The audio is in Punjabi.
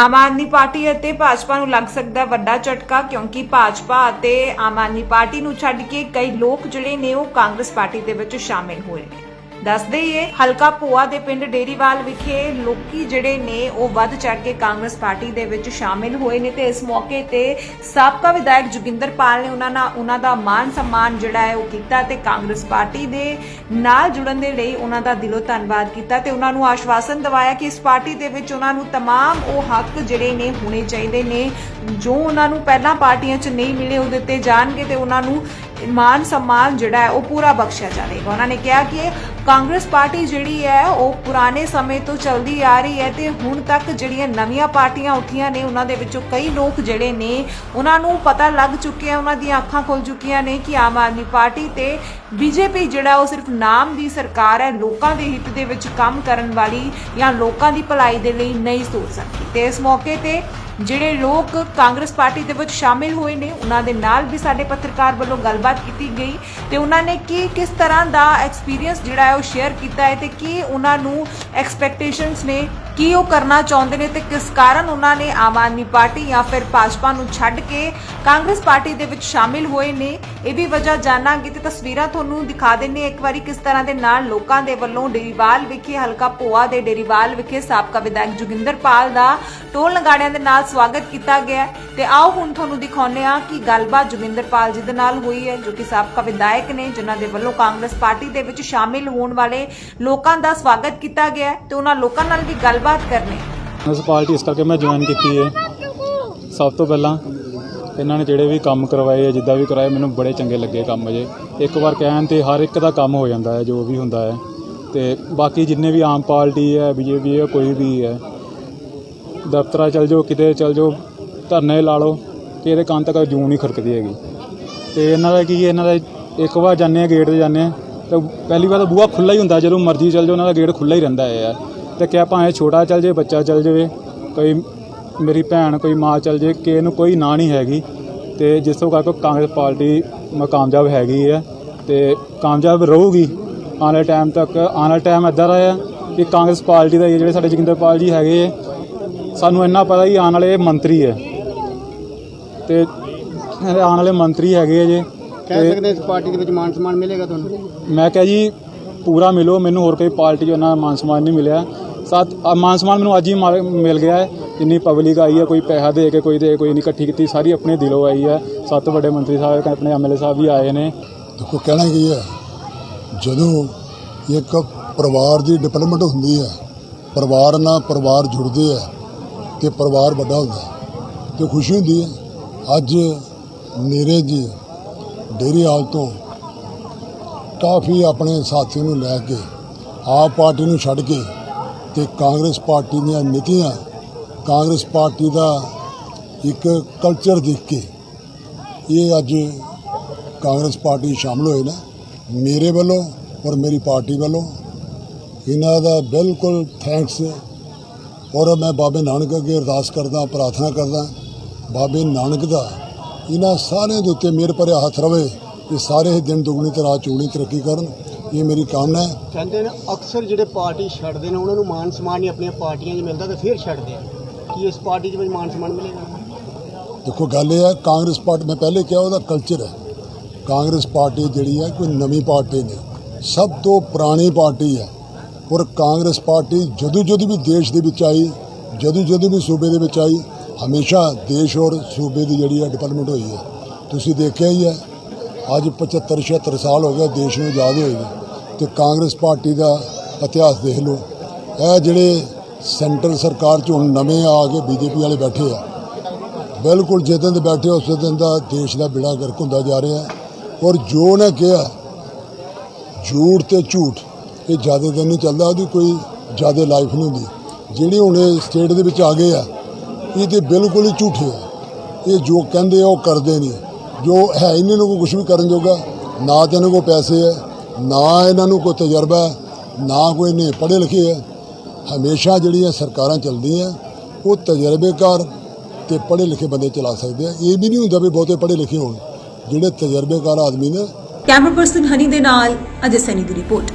ਆਮ ਆਦਮੀ ਪਾਰਟੀ ਅਤੇ ਭਾਜਪਾ ਨੂੰ ਲੱਗ ਸਕਦਾ ਵੱਡਾ ਝਟਕਾ ਕਿਉਂਕਿ ਭਾਜਪਾ ਅਤੇ ਆਮ ਆਦਮੀ ਪਾਰਟੀ ਨੂੰ ਛੱਡ ਕੇ ਕਈ ਲੋਕ ਜਿਹੜੇ ਨੇ ਉਹ ਕਾਂਗਰਸ ਪਾਰਟੀ ਦੇ ਵਿੱਚ ਸ਼ਾਮਿਲ ਹੋਏ ਨੇ। ਦੱਸਦੇ ਹੀ ਇਹ ਹਲਕਾ ਭੋਆ ਦੇ ਪਿੰਡ ਡੇਰੀਵਾਲ ਵਿਖੇ ਲੋਕੀ ਜਿਹੜੇ ਨੇ ਉਹ ਵੱਧ ਚੜ ਕੇ ਕਾਂਗਰਸ ਪਾਰਟੀ ਦੇ ਵਿੱਚ ਸ਼ਾਮਿਲ ਹੋਏ ਨੇ ਤੇ ਇਸ ਮੌਕੇ ਤੇ ਸਾਬਕਾ ਵਿਧਾਇਕ ਜੋਗਿੰਦਰ ਪਾਲ ਨੇ ਉਹਨਾਂ ਨਾਲ ਉਹਨਾਂ ਦਾ ਮਾਨ ਸਨਮਾਨ ਜਿਹੜਾ ਹੈ ਉਹ ਕੀਤਾ ਤੇ ਕਾਂਗਰਸ ਪਾਰਟੀ ਦੇ ਨਾਲ ਜੁੜਨ ਦੇ ਲਈ ਉਹਨਾਂ ਦਾ ਦਿਲੋਂ ਧੰਨਵਾਦ ਕੀਤਾ ਤੇ ਉਹਨਾਂ ਨੂੰ ਆਸ਼ਵਾਸਨ ਦਿਵਾਇਆ ਕਿ ਇਸ ਪਾਰਟੀ ਦੇ ਵਿੱਚ ਉਹਨਾਂ ਨੂੰ तमाम ਉਹ ਹੱਕ ਜਿਹੜੇ ਨੇ ਹੋਣੇ ਚਾਹੀਦੇ ਨੇ ਜੋ ਉਹਨਾਂ ਨੂੰ ਪਹਿਲਾਂ ਪਾਰਟੀਆਂ 'ਚ ਨਹੀਂ ਮਿਲੇ ਉਹ ਦਿੱਤੇ ਜਾਣਗੇ ਤੇ ਉਹਨਾਂ ਨੂੰ ਮਾਨ ਸਨਮਾਨ ਜਿਹੜਾ ਹੈ ਉਹ ਪੂਰਾ ਬਖਸ਼ਿਆ ਜਾਵੇਗਾ। ਉਹਨਾਂ ਨੇ ਕਿਹਾ ਕਿ ਕਾਂਗਰਸ ਪਾਰਟੀ ਜਿਹੜੀ ਹੈ ਉਹ ਪੁਰਾਣੇ ਸਮੇਂ ਤੋਂ ਚੱਲਦੀ ਆ ਰਹੀ ਹੈ ਤੇ ਹੁਣ ਤੱਕ ਜਿਹੜੀਆਂ ਨਵੀਆਂ ਪਾਰਟੀਆਂ ਉੱਠੀਆਂ ਨੇ, ਉਹਨਾਂ ਦੇ ਵਿੱਚੋਂ ਕਈ ਲੋਕ ਜਿਹੜੇ ਨੇ, ਉਹਨਾਂ ਨੂੰ ਪਤਾ ਲੱਗ ਚੁੱਕਿਆ, ਉਹਨਾਂ ਦੀਆਂ ਅੱਖਾਂ ਖੁੱਲ ਚੁੱਕੀਆਂ ਨੇ ਕਿ ਆਮ ਆਦਮੀ ਪਾਰਟੀ ਤੇ ਬੀਜੇਪੀ ਜਿਹੜਾ ਉਹ ਸਿਰਫ ਨਾਮ ਦੀ ਸਰਕਾਰ ਹੈ, ਲੋਕਾਂ ਦੇ ਹਿੱਤ ਦੇ ਵਿੱਚ ਕੰਮ ਕਰਨ ਵਾਲੀ ਜਾਂ ਲੋਕਾਂ ਦੀ ਭਲਾਈ ਦੇ ਲਈ ਨਹੀਂ ਸੋਚ ਸਕਦੀ। ਤੇ ਇਸ ਮੌਕੇ ਤੇ ਜਿਹੜੇ ਲੋਕ ਕਾਂਗਰਸ ਪਾਰਟੀ ਦੇ ਵਿੱਚ ਸ਼ਾਮਿਲ ਹੋਏ ਨੇ, ਉਹਨਾਂ ਦੇ ਨਾਲ ਵੀ ਸਾਡੇ ਪੱਤਰਕਾਰ ਵੱਲੋਂ ਗੱਲਬਾਤ ਕੀਤੀ ਗਈ ਤੇ ਉਹਨਾਂ ਨੇ ਕੀ, ਕਿਸ ਤਰ੍ਹਾਂ ਦਾ ਐਕਸਪੀਰੀਅੰਸ ਜਿਹੜਾ ਹੈ ਉਹ ਸ਼ੇਅਰ ਕੀਤਾ ਹੈ ਤੇ ਕੀ ਉਹਨਾਂ ਨੂੰ ਐਕਸਪੈਕਟੇਸ਼ਨਸ ਨੇ ਕੀ ਉਹ ਕਰਨਾ ਚਾਹੁੰਦੇ ਨੇ ਤੇ ਕਿਸ ਕਾਰਨ ਉਹਨਾਂ ਨੇ ਆਮ ਆਦਮੀ ਪਾਰਟੀ ਜਾਂ ਫਿਰ ਭਾਜਪਾ ਨੂੰ ਛੱਡ ਕੇ ਕਾਂਗਰਸ ਪਾਰਟੀ ਦੇ ਵਿੱਚ ਸ਼ਾਮਿਲ ਹੋਏ ਨੇ? ਇਹ ਵੀ ਵਜ੍ਹਾ ਜਾਣਾਂਗੇ ਤੇ ਤਸਵੀਰਾਂ ਤੁਹਾਨੂੰ ਦਿਖਾ ਦਿੰਨੇ ਇੱਕ ਵਾਰੀ ਕਿਸ ਤਰ੍ਹਾਂ ਦੇ ਨਾਲ ਲੋਕਾਂ ਦੇ ਵੱਲੋਂ ਡੇਰੀਵਾਲ ਵਿਖੇ ਹਲਕਾ ਭੋਆ ਦੇ ਡੇਰੀਵਾਲ ਵਿਖੇ ਸਾਬਕਾ ਵਿਧਾਇਕ ਜੋਗਿੰਦਰ ਪਾਲ ਦਾ ਟੋਲ ਨਗਾੜਿਆਂ ਦੇ ਨਾਲ ਸਵਾਗਤ ਕੀਤਾ ਗਿਆ ਤੇ ਆਓ ਹੁਣ ਤੁਹਾਨੂੰ ਦਿਖਾਉਂਦੇ ਹਾਂ ਕਿ ਗੱਲਬਾਤ ਜੋਗਿੰਦਰ ਪਾਲ ਜੀ ਦੇ ਨਾਲ ਹੋਈ ਹੈ, ਜੋ ਕਿ ਸਾਬਕਾ ਵਿਧਾਇਕ ਨੇ, ਜਿਨ੍ਹਾਂ ਦੇ ਵੱਲੋਂ ਕਾਂਗਰਸ ਪਾਰਟੀ ਦੇ ਵਿੱਚ ਸ਼ਾਮਿਲ ਹੋਣ ਵਾਲੇ ਲੋਕਾਂ ਦਾ ਸਵਾਗਤ ਕੀਤਾ ਗਿਆ ਤੇ ਉਹਨਾਂ ਲੋਕਾਂ ਨਾਲ ਵੀ ਗੱਲਬਾਤ ਕਰਨੀ। ਹੈ ਇਸ ਪਾਰਟੀ ਇਸ ਕਰਕੇ ਮੈਂ ਜੁਆਇਨ ਕੀਤੀ ਹੈ। ਸਭ ਤੋਂ ਪਹਿਲਾਂ ਇਹਨਾਂ ਨੇ ਜਿਹੜੇ ਵੀ ਕੰਮ ਕਰਵਾਏ ਆ ਜਿੱਦਾਂ ਵੀ ਕਰਾਏ ਮੈਨੂੰ ਬੜੇ ਚੰਗੇ ਲੱਗੇ ਕੰਮ ਅਜੇ ਇੱਕ ਵਾਰ ਕਹਿਣ ਤੇ ਹਰ ਇੱਕ ਦਾ ਕੰਮ ਹੋ ਜਾਂਦਾ ਹੈ ਜੋ ਵੀ ਹੁੰਦਾ ਹੈ। ਤੇ ਬਾਕੀ ਜਿੰਨੇ ਵੀ ਆਮ ਪਾਰਟੀ ਹੈ ਬੀਜੇਪੀ ਹੈ ਕੋਈ ਵੀ ਹੈ ਦਫ਼ਤਰਾਂ ਚਲ ਜਾਓ ਕਿਤੇ ਚਲ ਜਾਓ ਧਰਨੇ ਲਾ ਲਓ ਕਿ ਇਹਦੇ ਕੰਨ ਤੱਕ ਜੂਨ ਨਹੀਂ ਖਰਕਦੀ ਹੈਗੀ। ਤੇ ਇਹਨਾਂ ਦਾ ਕੀ ਹੈ, ਇਹਨਾਂ ਦਾ ਇੱਕ ਵਾਰ ਜਾਂਦੇ ਆ ਗੇਟ ਤੇ ਜਾਂਦੇ ਆ ਤਾਂ ਪਹਿਲੀ ਵਾਰ ਤਾਂ ਬੂਹਾ ਖੁੱਲਾ ਹੀ ਹੁੰਦਾ ਜਦੋਂ ਮਰਜ਼ੀ ਚਲ ਜਾਓ ਉਹਨਾਂ ਦਾ ਗੇਟ ਖੁੱਲਾ ਹੀ ਰਹਿੰਦਾ ਹੈ। ਯਾਰ ਤੇ ਕਿਆ ਭਾਵੇਂ ਛੋਟਾ ਚਲ ਜੇ ਬੱਚਾ ਚਲ ਜਾਵੇ ਕੋਈ ਮੇਰੀ ਭੈਣ ਕੋਈ ਮਾਂ ਚਲ ਜੇ ਕਿ ਇਹਨੂੰ ਕੋਈ ਨਾਂ ਨਹੀਂ ਹੈਗੀ। ਤੇ ਜਿਸ ਤੋਂ ਕਰਕੇ ਕਾਂਗਰਸ ਪਾਰਟੀ ਕਾਮਯਾਬ ਹੈਗੀ ਹੈ ਤੇ ਕਾਮਯਾਬ ਰਹੂਗੀ। ਆਉਣ ਵਾਲੇ ਟਾਈਮ ਤੱਕ ਆਉਣ ਵਾਲਾ ਟਾਈਮ ਇੱਦਾਂ ਦਾ ਹੈ ਕਿ ਕਾਂਗਰਸ ਪਾਰਟੀ ਦਾ ਇਹ ਜਿਹੜੇ ਸਾਡੇ ਜੋਗਿੰਦਰ ਪਾਲ ਜੀ ਹੈਗੇ ਹੈ, ਸਾਨੂੰ ਇੰਨਾ ਪਤਾ ਹੀ ਆਉਣ ਵਾਲੇ ਮੰਤਰੀ ਹੈ ਤੇ ਆਉਣ ਵਾਲੇ ਮੰਤਰੀ ਹੈਗੇ ਜੇ ਕਹਿ ਸਕਦੇ ਇਸ ਪਾਰਟੀ ਦੇ ਵਿੱਚ ਮਾਨ ਸਨਮਾਨ ਮਿਲੇਗਾ ਤੁਹਾਨੂੰ? ਮੈਂ ਕਿਹਾ ਜੀ ਪੂਰਾ ਮਿਲੋ ਮੈਨੂੰ ਹੋਰ ਕੋਈ ਪਾਰਟੀ 'ਚ ਉਹਨਾਂ ਮਾਨ ਸਨਮਾਨ ਨਹੀਂ ਮਿਲਿਆ। ਸਤ ਮਾਨ ਸਨਮਾਨ ਮੈਨੂੰ ਅੱਜ ਹੀ ਮਾ- ਮਿਲ ਗਿਆ ਹੈ। ਇੰਨੀ ਪਬਲਿਕ ਆਈ ਹੈ, ਕੋਈ ਪੈਸਾ ਦੇ ਕੇ, ਕੋਈ ਦੇ, ਕੋਈ ਨਹੀਂ ਇਕੱਠੀ ਕੀਤੀ, ਸਾਰੀ ਆਪਣੇ ਦਿਲੋਂ ਆਈ ਹੈ। ਸੱਤ ਵੱਡੇ ਮੰਤਰੀ ਸਾਹਿਬ, ਆਪਣੇ ਐਮਐਲਏ ਸਾਹਿਬ ਵੀ ਆਏ ਨੇ। ਦੇਖੋ, ਕਹਿਣਾ ਕੀ ਹੈ? ਜਦੋਂ ਇੱਕ ਪਰਿਵਾਰ ਦੀ ਡਿਵੈਲਪਮੈਂਟ ਹੁੰਦੀ ਹੈ, ਪਰਿਵਾਰ ਨਾਲ ਪਰਿਵਾਰ ਜੁੜਦੇ ਹੈ ਤੇ ਪਰਿਵਾਰ ਵੱਡਾ ਹੁੰਦਾ ਹੈ, ਤੇ ਖੁਸ਼ੀ ਹੁੰਦੀ ਹੈ। ਅੱਜ ਮੇਰੇ ਜੀ, ਡੇਰੀ ਹਾਲ ਤੋਂ ਕਾਫੀ ਆਪਣੇ ਸਾਥੀਆਂ ਨੂੰ ਲੈ ਕੇ, ਆਪ ਪਾਰਟੀ ਨੂੰ ਛੱਡ ਕੇ ਤੇ ਕਾਂਗਰਸ ਪਾਰਟੀ ਦੀਆਂ ਨੀਤੀਆਂ, ਕਾਂਗਰਸ ਪਾਰਟੀ ਦਾ ਇੱਕ ਕਲਚਰ ਦੇਖ ਕੇ ਇਹ ਅੱਜ ਕਾਂਗਰਸ ਪਾਰਟੀ 'ਚ ਸ਼ਾਮਲ ਹੋਏ ਨੇ, ਮੇਰੇ ਵੱਲੋਂ ਔਰ ਮੇਰੀ ਪਾਰਟੀ ਵੱਲੋਂ। ਇਹਨਾਂ ਦਾ ਬਿਲਕੁਲ ਥੈਂਕਸ ਔਰ ਮੈਂ ਬਾਬੇ ਨਾਨਕ ਅੱਗੇ ਅਰਦਾਸ ਕਰਦਾ, ਪ੍ਰਾਰਥਨਾ ਕਰਦਾ, ਬਾਬੇ ਨਾਨਕ ਦਾ ਇਹਨਾਂ ਸਾਰਿਆਂ ਦੇ ਉੱਤੇ ਮਿਹਰ ਭਰਿਆ ਹੱਥ ਰਵੇ ਕਿ ਸਾਰੇ ਹੀ ਦਿਨ ਦੁਗਣੀ ਤੇ ਰਾਤ ਚੌਗਣੀ ਤਰੱਕੀ ਕਰਨ। ਇਹ ਮੇਰੀ ਕਾਮਨਾ ਹੈ। ਕਹਿੰਦੇ ਨੇ ਅਕਸਰ ਜਿਹੜੇ ਪਾਰਟੀ ਛੱਡਦੇ ਨੇ ਉਹਨਾਂ ਨੂੰ ਮਾਨ ਸਨਮਾਨ ਨਹੀਂ ਆਪਣੀਆਂ ਪਾਰਟੀਆਂ 'ਚ ਮਿਲਦਾ ਤੇ ਫਿਰ ਛੱਡਦੇ ਆ। ਕੀ ਇਸ ਪਾਰਟੀ 'ਚ ਵੀ ਮਾਨ ਸਨਮਾਨ ਮਿਲੇਗਾ? ਦੇਖੋ ਗੱਲ ਇਹ ਹੈ ਕਾਂਗਰਸ ਪਾਰਟੀ ਮੈਂ ਪਹਿਲੇ ਕਿਹਾ ਉਹਦਾ ਕਲਚਰ ਹੈ। ਕਾਂਗਰਸ ਪਾਰਟੀ ਜਿਹੜੀ ਹੈ ਕੋਈ ਨਵੀਂ ਪਾਰਟੀ ਨਹੀਂ। ਸਭ ਤੋਂ ਪੁਰਾਣੀ ਪਾਰਟੀ ਹੈ। ਔਰ ਕਾਂਗਰਸ ਪਾਰਟੀ ਜਦੋਂ ਜਦੋਂ ਵੀ ਦੇਸ਼ ਦੇ ਵਿੱਚ ਆਈ ਜਦੋਂ ਜਦੋਂ ਵੀ ਸੂਬੇ ਦੇ ਵਿੱਚ ਆਈ ਹਮੇਸ਼ਾ ਦੇਸ਼ ਔਰ ਸੂਬੇ ਦੀ ਜਿਹੜੀ ਹੈ ਡਿਵੈਲਪਮੈਂਟ ਹੋਈ ਹੈ। ਤੁਸੀਂ ਦੇਖਿਆ ਹੀ ਹੈ ਅੱਜ 75 76 ਸਾਲ ਹੋ ਗਏ ਦੇਸ਼ ਨੂੰ ਆਜ਼ਾਦ ਹੋਏ ਨੂੰ। ਤੇ ਕਾਂਗਰਸ ਪਾਰਟੀ ਦਾ ਇਤਿਹਾਸ ਦੇਖ ਲਓ। ਇਹ ਜਿਹੜੇ ਸੈਂਟਰ ਸਰਕਾਰ 'ਚ ਹੁਣ ਨਵੇਂ ਆ ਕੇ ਬੀਜੇਪੀ ਵਾਲੇ ਬੈਠੇ ਆ। ਬਿਲਕੁਲ ਜਿਸ ਦਿਨ ਦੇ ਬੈਠੇ ਉਸ ਦਿਨ ਦਾ ਦੇਸ਼ ਦਾ ਬਿੜਾ ਗਰਕ ਹੁੰਦਾ ਜਾ ਰਿਹਾ ਔਰ ਜੋ ਉਹਨੇ ਕਿਹਾ, ਝੂਠ ਤੇ ਝੂਠ, ਇਹ ਜ਼ਿਆਦਾ ਦਿਨ ਨਹੀਂ ਚੱਲਦਾ, ਉਹਦੀ ਕੋਈ ਜ਼ਿਆਦਾ ਲਾਈਫ ਨਹੀਂ ਹੁੰਦੀ। ਜਿਹੜੀ ਹੁਣ ਇਹ ਸਟੇਟ ਦੇ ਵਿੱਚ ਆ ਗਏ ਆ, ਇਹ ਤੇ ਬਿਲਕੁਲ ਹੀ ਝੂਠੇ ਆ। ਇਹ ਜੋ ਕਹਿੰਦੇ ਆ, ਉਹ ਕਰਦੇ ਨਹੀਂ। ਜੋ ਹੈ ਹੀ ਨਹੀਂ, ਇਹਨਾਂ ਕੋਲ ਕੁਝ ਵੀ ਕਰਨ ਜੋਗਾ। ਨਾ ਤਾਂ ਇਹਨਾਂ ਕੋਲ ਪੈਸੇ ਹੈ ਨਾ ਇਹਨਾਂ ਨੂੰ ਕੋਈ ਤਜਰਬਾ ਹੈ, ਨਾ ਕੋਈ ਨੇ ਪੜ੍ਹੇ ਲਿਖੇ ਹੈ। ਹਮੇਸ਼ਾ ਜਿਹੜੀਆਂ ਸਰਕਾਰਾਂ ਚੱਲਦੀਆਂ, ਉਹ ਤਜਰਬੇਕਾਰ ਤੇ ਪੜ੍ਹੇ ਲਿਖੇ ਬੰਦੇ ਚਲਾ ਸਕਦੇ ਆ। ਇਹ ਵੀ ਨਹੀਂ ਹੁੰਦਾ ਵੀ ਬਹੁਤੇ ਪੜ੍ਹੇ ਲਿਖੇ ਹੋਣ। ਜਿਹੜੇ ਤਜਰਬੇਕਾਰ ਆਦਮੀ ਨੇ ਕੈਮਰਾ ਪਰਸਨ ਹਨੀ ਦੇ ਨਾਲ, ਅਜੇ ਸੈਨੀ ਦੀ ਰਿਪੋਰਟ